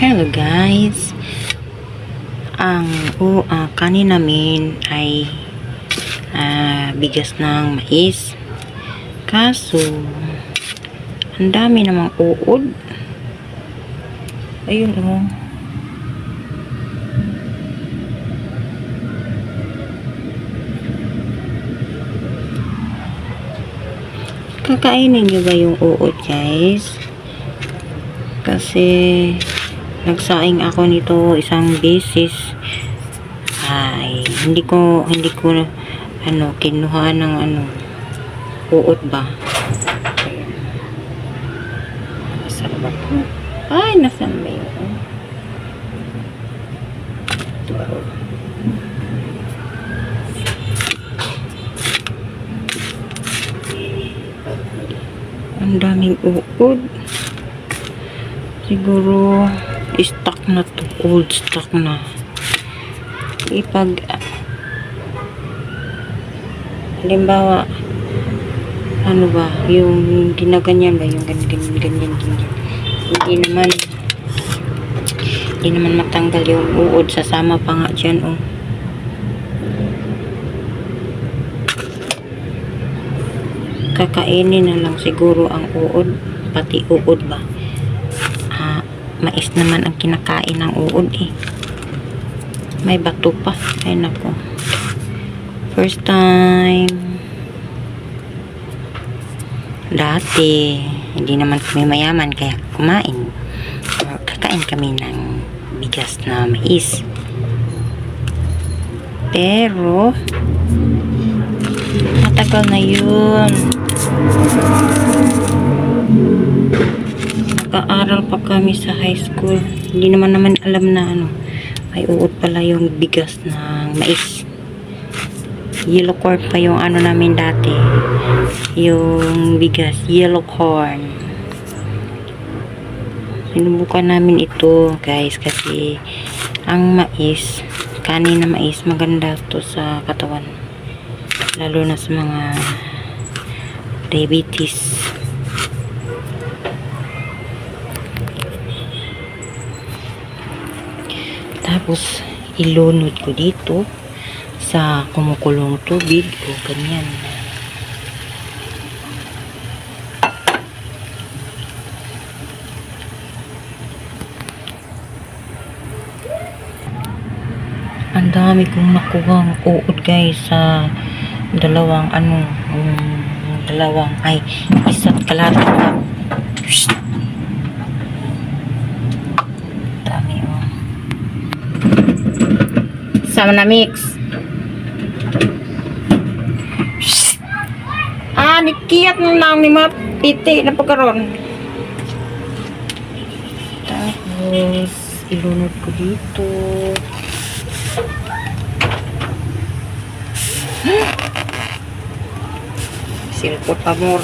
Hello guys. Ang ah, kanin namin ay ah, bigas ng mais. Kaso ang dami namang uod. Ayun oh. Kakainin niyo ba yung uod guys? Kasi nagsaing ako nito isang beses ay hindi ko hindi ko ano kinuha ng ano uod ba ba to? ay nasaan ba yun Ito ba? ang daming uod siguro stock na to. Old stock na. Ipag halimbawa ano ba yung ginaganyan ba yung ganyan ganyan ganyan ganyan. Hindi naman hindi naman matanggal yung uod. Sasama pa nga dyan oh. Kakainin na lang siguro ang uod pati uod ba mais naman ang kinakain ng uod eh. May bato pa. Ay nako first time. Dati hindi naman kami mayaman kaya kumain. Kakain kami ng bigas na mais. Pero matagal na yun Nag-aaral pa kami sa high school. Hindi naman naman alam na ano, may uod pala yung bigas ng mais. Yellow corn pa yung ano namin dati. Yung bigas, yellow corn. Sinubukan namin ito, guys, kasi ang mais, kanin na mais, maganda to sa katawan. Lalo na sa mga diabetes. Tapos, ilunod ko dito sa kumukulong tubig o ganyan. Ang dami kong nakuhang uod guys sa dalawang ano, yung dalawang ay isa't kalahati cup. Sama na mix. Ah, nikiyat na lang ni mga piti na pagkaroon. Tapos, ilunod ko dito. Silpot amor.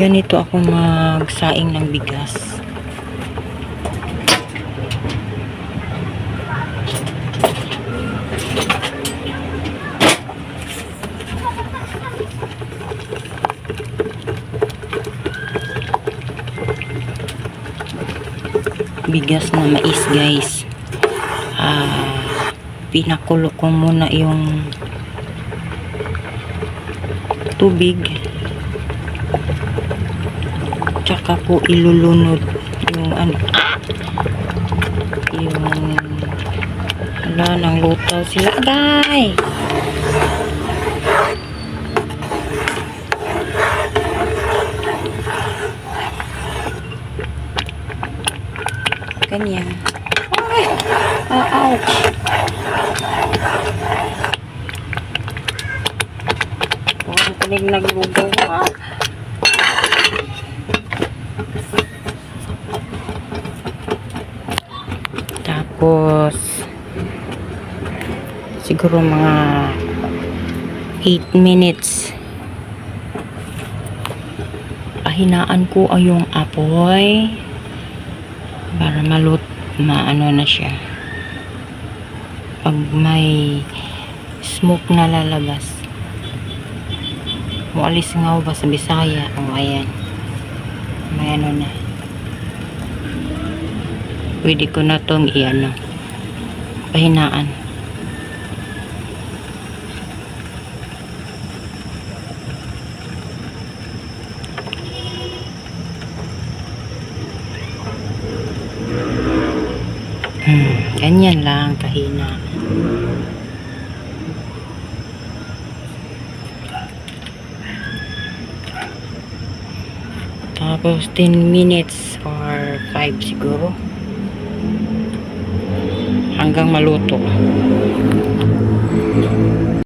Ganito ako magsaing ng bigas. bigas na mais guys ah pinakulo ko muna yung tubig tsaka po ilulunod yung ano yung wala nang lutaw sila. Guys ganyan. Ay! Ah, ouch! Kanig naglugaw. Ah. Tapos, siguro mga 8 minutes. Pahinaan ko ay yung apoy para malut maano na siya. Pag may smoke na lalabas, Mualis nga ba sa Bisaya? O, ayan. May ano na. Pwede ko na tong i-ano. Pahinaan. Hmm, ganyan lang kahina. Tapos 10 minutes or 5 siguro. Hanggang maluto.